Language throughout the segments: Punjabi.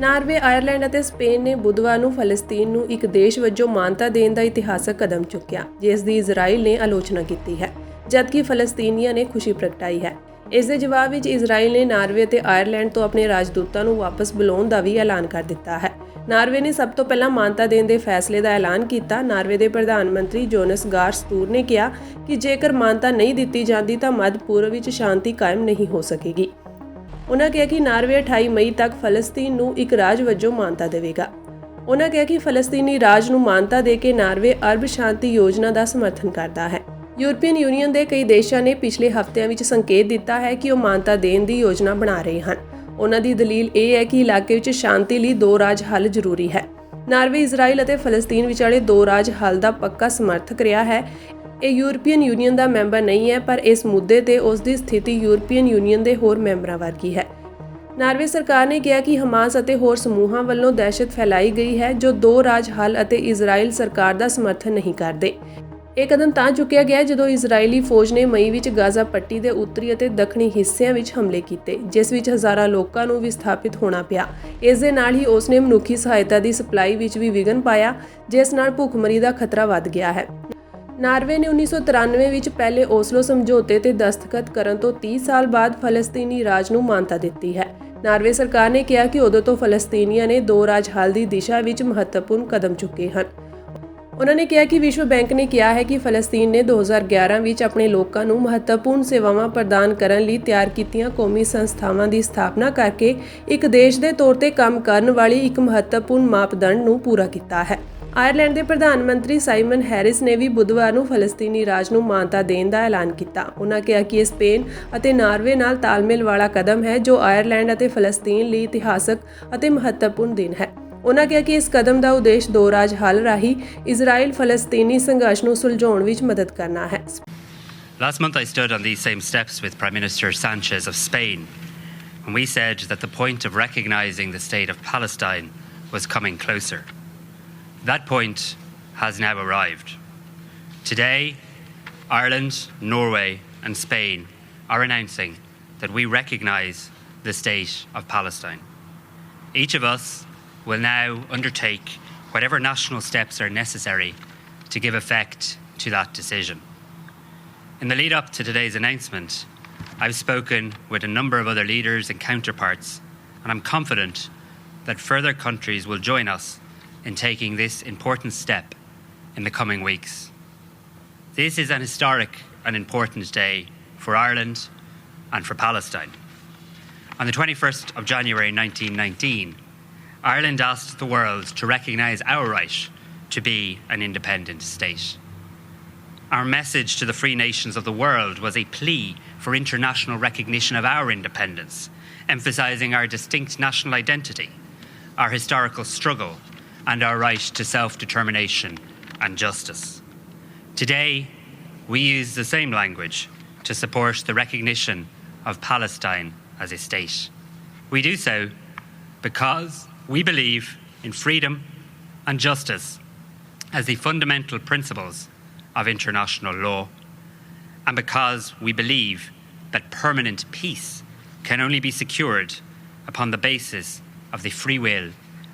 ਨਾਰਵੇ, ਆਇਰਲੈਂਡ ਅਤੇ ਸਪੇਨ ਨੇ ਬੁੱਧਵਾਰ ਨੂੰ ਫਲਸਤੀਨ ਨੂੰ ਇੱਕ ਦੇਸ਼ ਵਜੋਂ ਮਾਨਤਾ ਦੇਣ ਦਾ ਇਤਿਹਾਸਕ ਕਦਮ ਚੁੱਕਿਆ, ਜਿਸ ਦੀ ਇਜ਼ਰਾਈਲ ਨੇ ਆਲੋਚਨਾ ਕੀਤੀ ਹੈ, ਜਦਕਿ ਫਲਸਤੀਨੀਆਂ ਨੇ ਖੁਸ਼ੀ ਪ੍ਰਗਟਾਈ ਹੈ। ਇਸ ਦੇ ਜਵਾਬ ਵਿੱਚ ਇਜ਼ਰਾਈਲ ਨੇ ਨਾਰਵੇ ਅਤੇ ਆਇਰਲੈਂਡ ਤੋਂ ਆਪਣੇ ਰਾਜਦੂਤਾਂ ਨੂੰ ਵਾਪਸ ਬੁਲਾਉਣ ਦਾ ਵੀ ਐਲਾਨ ਕਰ ਦਿੱਤਾ ਹੈ। ਨਾਰਵੇ ਨੇ ਸਭ ਤੋਂ ਪਹਿਲਾਂ ਮਾਨਤਾ ਦੇਣ ਦੇ ਫੈਸਲੇ ਦਾ ਐਲਾਨ ਕੀਤਾ। ਨਾਰਵੇ ਦੇ ਪ੍ਰਧਾਨ ਮੰਤਰੀ ਜੋਨਸ ਗਾਰ ਗਾਰਸਤੂਰ ਨੇ ਕਿਹਾ ਕਿ ਜੇਕਰ ਮਾਨਤਾ ਨਹੀਂ ਦਿੱਤੀ ਜਾਂਦੀ ਤਾਂ ਮੱਧ ਪੂਰਬ ਵਿੱਚ ਸ਼ਾਂਤੀ ਕਾਇਮ ਨਹੀਂ ਹੋ ਸਕੇਗੀ। ਉਹਨਾਂ ਕਿਹਾ ਕਿ ਨਾਰਵੇ 28 ਮਈ ਤੱਕ ਫਲਸਤੀਨ ਨੂੰ ਇੱਕ ਰਾਜ ਵਜੋਂ ਮਾਨਤਾ ਦੇਵੇਗਾ। ਉਹਨਾਂ ਕਿਹਾ ਕਿ ਫਲਸਤੀਨੀ ਰਾਜ ਨੂੰ ਮਾਨਤਾ ਦੇ ਕੇ ਨਾਰਵੇ ਅਰਬ ਸ਼ਾਂਤੀ ਯੋਜਨਾ ਦਾ ਸਮਰਥਨ ਕਰਦਾ ਹੈ। ਯੂਰਪੀਅਨ ਯੂਨੀਅਨ ਦੇ ਕਈ ਦੇਸ਼ਾਂ ਨੇ ਪਿਛਲੇ ਹਫ਼ਤਿਆਂ ਵਿੱਚ ਸੰਕੇਤ ਦਿੱਤਾ ਹੈ ਕਿ ਉਹ ਮਾਨਤਾ ਦੇਣ ਦੀ ਯੋਜਨਾ ਬਣਾ ਰਹੇ ਹਨ। ਉਹਨਾਂ ਦੀ ਦਲੀਲ ਇਹ ਹੈ ਕਿ ਇਲਾਕੇ ਵਿੱਚ ਸ਼ਾਂਤੀ ਲਈ ਦੋ ਰਾਜ ਹੱਲ ਜ਼ਰੂਰੀ ਹੈ। ਨਾਰਵੇ, ਇਜ਼ਰਾਈਲ ਅਤੇ ਫਲਸਤੀਨ ਵਿਚਾਲੇ ਦੋ ਰਾਜ ਹੱਲ ਦਾ ਪੱਕਾ ਸਮਰਥਕ ਰਿਹਾ ਹੈ। ਇਹ ਯੂਰਪੀਅਨ ਯੂਨੀਅਨ ਦਾ ਮੈਂਬਰ ਨਹੀਂ ਹੈ, ਪਰ ਇਸ ਮੁੱਦੇ ਤੇ ਉਸ ਦੀ ਸਥਿਤੀ ਯੂਰਪੀਅਨ ਯੂਨੀਅਨ ਦੇ ਹੋਰ ਮੈਂਬਰਾਂ ਵਰਗੀ ਹੈ। ਨਾਰਵੇ ਸਰਕਾਰ ਨੇ ਕਿਹਾ ਕਿ ਹਮਾਸ ਅਤੇ ਹੋਰ ਸਮੂਹਾਂ ਵੱਲੋਂ ਦਹਿਸ਼ਤ ਫੈਲਾਈ ਗਈ ਹੈ, ਜੋ ਦੋ ਰਾਜ ਹੱਲ ਅਤੇ ਇਜ਼ਰਾਈਲ ਸਰਕਾਰ ਦਾ ਸਮਰਥਨ ਨਹੀਂ ਕਰਦੇ। ਇਹ ਕਦਮ ਤਾਂ ਚੁੱਕਿਆ ਗਿਆ ਜਦੋਂ ਇਜ਼ਰਾਈਲੀ ਫੌਜ ਨੇ ਮਈ ਵਿੱਚ ਗਾਜ਼ਾ ਪੱਟੀ ਦੇ ਉੱਤਰੀ ਅਤੇ ਦੱਖਣੀ ਹਿੱਸਿਆਂ ਵਿੱਚ ਹਮਲੇ ਕੀਤੇ, ਜਿਸ ਵਿੱਚ ਹਜ਼ਾਰਾਂ ਲੋਕਾਂ ਨੂੰ ਵਿਸਥਾਪਿਤ ਹੋਣਾ ਪਿਆ। ਇਸ ਦੇ ਨਾਲ ਹੀ ਉਸ ਨੇ ਮਨੁੱਖੀ ਸਹਾਇਤਾ ਦੀ ਸਪਲਾਈ ਵਿੱਚ ਵੀ ਵਿਘਨ ਪਾਇਆ, ਜਿਸ ਨਾਲ ਭੁੱਖਮਰੀ ਦਾ ਖਤਰਾ ਵੱਧ ਗਿਆ ਹੈ। ਨਾਰਵੇ ਨੇ 1993 ਵਿੱਚ ਪਹਿਲੇ ਓਸਲੋ ਸਮਝੌਤੇ ਤੇ ਦਸਤਖਤ ਕਰਨ ਤੋਂ 30 ਸਾਲ ਬਾਅਦ ਫਲਸਤੀਨੀ ਰਾਜ ਨੂੰ ਮਾਨਤਾ ਦਿੱਤੀ ਹੈ। ਨਾਰਵੇ ਸਰਕਾਰ ਨੇ ਕਿਹਾ ਕਿ ਉਦੋਂ ਤੋਂ ਫਲਸਤੀਨੀਆਂ ਨੇ ਦੋ ਰਾਜ ਹੱਲ ਦੀ ਦਿਸ਼ਾ ਵਿੱਚ ਮਹੱਤਵਪੂਰਨ ਕਦਮ ਚੁੱਕੇ ਹਨ। ਉਹਨਾਂ ਨੇ ਕਿਹਾ ਕਿ ਵਿਸ਼ਵ ਬੈਂਕ ਨੇ ਕਿਹਾ ਹੈ ਕਿ ਫਲਸਤੀਨ ਨੇ 2011 ਵਿੱਚ ਆਪਣੇ ਲੋਕਾਂ ਨੂੰ ਮਹੱਤਵਪੂਰਨ ਸੇਵਾਵਾਂ ਪ੍ਰਦਾਨ ਕਰਨ ਲਈ ਤਿਆਰ ਕੀਤੀਆਂ ਕੌਮੀ ਸੰਸਥਾਵਾਂ ਦੀ ਸਥਾਪਨਾ ਕਰਕੇ ਇੱਕ ਦੇਸ਼ ਦੇ ਤੌਰ ਤੇ ਕੰਮ ਕਰਨ ਵਾਲੀ ਇੱਕ ਮਹੱਤਵਪੂਰਨ ਮਾਪਦੰਡ ਨੂੰ ਪੂਰਾ ਕੀਤਾ ਹੈ। ਆਇਰਲੈਂਡ ਦੇ ਪ੍ਰਧਾਨ ਮੰਤਰੀ ਸਾਈਮਨ ਹੈਰਿਸ ਨੇ ਵੀ ਬੁੱਧਵਾਰ ਨੂੰ ਫਲਸਤੀਨੀ ਰਾਜ ਨੂੰ ਮਾਨਤਾ ਦੇਣ ਦਾ ਐਲਾਨ ਕੀਤਾ। ਉਹਨਾਂ ਕਿਹਾ ਕਿ ਇਹ ਸਪੇਨ ਅਤੇ ਨਾਰਵੇ ਨਾਲ ਤਾਲਮੇਲ ਵਾਲਾ ਕਦਮ ਹੈ ਜੋ ਆਇਰਲੈਂਡ ਅਤੇ ਫਲਸਤੀਨ ਲਈ ਇਤਿਹਾਸਕ ਅਤੇ ਮਹੱਤਵਪੂਰਨ ਦਿਨ ਹੈ। ਉਹਨਾਂ ਕਿਹਾ ਕਿ ਇਸ ਕਦਮ ਦਾ ਉਦੇਸ਼ ਦੋ ਰਾਜ ਹੱਲ ਰਾਹੀਂ ਇਜ਼ਰਾਈਲ ਫਲਸਤੀਨੀ ਸੰਘਰਸ਼ ਨੂੰ ਸੁਲਝਾਉਣ ਵਿੱਚ ਮਦਦ ਕਰਨਾ ਹੈ Last month, I stood on these same steps with Prime Minister Sanchez of Spain when we said that the point of recognising the state of Palestine was coming closer. That point has now arrived. Today, Ireland, Norway, and Spain are announcing that we recognise the state of Palestine. Each of us will now undertake whatever national steps are necessary to give effect to that decision. In the lead up to today's announcement, I've spoken with a number of other leaders and counterparts, and I'm confident that further countries will join us in taking this important step in the coming weeks. This is an historic and important day for Ireland and for Palestine. On the 21st of January 1919, Ireland asked the world to recognise our right to be an independent state. Our message to the free nations of the world was a plea for international recognition of our independence, emphasising our distinct national identity, our historical struggle, and our right to self determination and justice. Today, we use the same language to support the recognition of Palestine as a state. We do so because we believe in freedom and justice as the fundamental principles of international law, and because we believe that permanent peace can only be secured upon the basis of the free will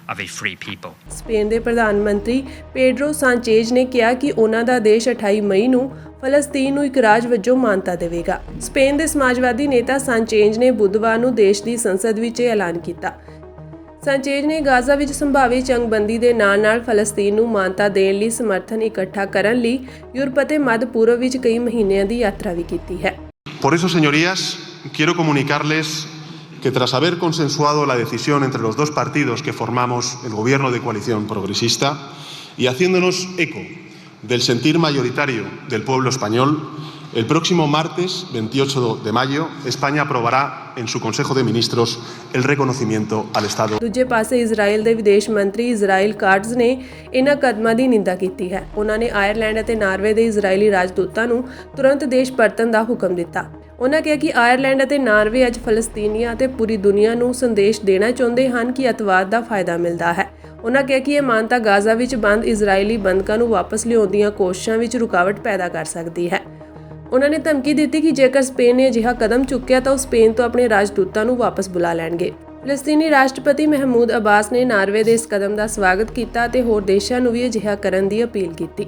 of a free people. Spain ਦੇ ਪ੍ਰਧਾਨ ਮੰਤਰੀ ਪੇਡਰੋ ਸਾਂਚੇਜ਼ ਨੇ ਕਿਹਾ ਕਿ ਉਹਨਾਂ ਦਾ ਦੇਸ਼ 28 ਮਈ ਨੂੰ ਫਲਸਤੀਨ ਨੂੰ ਇੱਕ ਰਾਜ ਵਜੋਂ ਮਾਨਤਾ ਦੇਵੇਗਾ ਸਪੇਨ ਦੇ ਸਮਾਜਵਾਦੀ ਨੇਤਾ ਸਾਂਚੇਜ਼ ਨੇ ਬੁੱਧਵਾਰ ਨੂੰ ਦੇਸ਼ ਦੀ ਸੰਸਦ ਵਿੱਚ ਇਹ ਐਲਾਨ ਕੀਤਾ ਸਾਂਚੇਜ਼ ਨੇ ਗਾਜ਼ਾ ਵਿੱਚ ਸੰਭਾਵੀ ਜੰਗਬੰਦੀ ਦੇ ਨਾਲ-ਨਾਲ ਫਲਸਤੀਨ ਨੂੰ ਮਾਨਤਾ ਦੇਣ ਲਈ ਸਮਰਥਨ ਇਕੱਠਾ ਕਰਨ ਲਈ ਯੂਰਪ ਅਤੇ ਮੱਧ ਪੂਰਬ ਵਿੱਚ ਕਈ ਮਹੀਨਿਆਂ ਦੀ ਯਾਤਰਾ ਵੀ ਕੀਤੀ ਹੈ Por eso, señorías, quiero comunicarles que tras haber consensuado la decisión entre los dos partidos que formamos el gobierno de coalición progresista y haciéndonos eco del sentir mayoritario del pueblo español, el próximo martes 28 de mayo, España aprobará en su Consejo de Ministros el reconocimiento al Estado. ਦੂਜੇ ਪਾਸੇ ਇਜ਼ਰਾਈਲ ਦੇ ਵਿਦੇਸ਼ ਮੰਤਰੀ ਇਜ਼ਰਾਈਲ ਕਾਟਜ਼ ਨੇ ਇਹਨਾਂ ਕਦਮਾਂ ਦੀ ਨਿੰਦਾ ਕੀਤੀ ਹੈ। ਉਹਨਾਂ ਨੇ ਆਇਰਲੈਂਡ ਅਤੇ ਨਾਰਵੇ ਦੇ ਇਜ਼ਰਾਈਲੀ ਰਾਜਦੂਤਾਂ ਨੂੰ ਤੁਰੰਤ ਦੇਸ਼ ਪਰਤਣ ਦਾ ਹੁਕਮ ਦਿੱਤਾ। ਉਹਨਾਂ ਕਿਹਾ ਕਿ ਆਇਰਲੈਂਡ ਅਤੇ ਨਾਰਵੇ ਅੱਜ ਫਲਸਤੀਨੀਆਂ ਅਤੇ ਪੂਰੀ ਦੁਨੀਆ ਨੂੰ ਸੰਦੇਸ਼ ਦੇਣਾ ਚਾਹੁੰਦੇ ਹਨ ਕਿ ਅਤਵਾਦ ਦਾ ਫਾਇਦਾ ਮਿਲਦਾ ਹੈ। ਉਹਨਾਂ ਕਿਹਾ ਕਿ ਇਹ ਮਾਨਤਾ ਗਾਜ਼ਾ ਵਿੱਚ ਬੰਦ ਇਜ਼ਰਾਈਲੀ ਬੰਦਕਾਂ ਨੂੰ ਵਾਪਸ ਲਿਆਉਣ ਦੀਆਂ ਕੋਸ਼ਿਸ਼ਾਂ ਵਿੱਚ ਰੁਕਾਵਟ ਪੈਦਾ ਕਰ ਸਕਦੀ ਹੈ। ਉਹਨਾਂ ਨੇ ਧਮਕੀ ਦਿੱਤੀ ਕਿ ਜੇਕਰ ਸਪੇਨ ਨੇ ਅਜਿਹਾ ਕਦਮ ਚੁੱਕਿਆ ਤਾਂ ਉਹ ਸਪੇਨ ਤੋਂ ਆਪਣੇ ਰਾਜਦੂਤਾਂ ਨੂੰ ਵਾਪਸ ਬੁਲਾ ਲੈਣਗੇ। ਫਲਸਤੀਨੀ ਰਾਸ਼ਟਰਪਤੀ ਮਹਿਮੂਦ ਅਬਾਸ ਨੇ ਨਾਰਵੇ ਦੇ ਇਸ ਕਦਮ ਦਾ ਸਵਾਗਤ ਕੀਤਾ ਅਤੇ ਹੋਰ ਦੇਸ਼ਾਂ ਨੂੰ ਵੀ ਅਜਿਹਾ ਕਰਨ ਦੀ ਅਪੀਲ ਕੀਤੀ।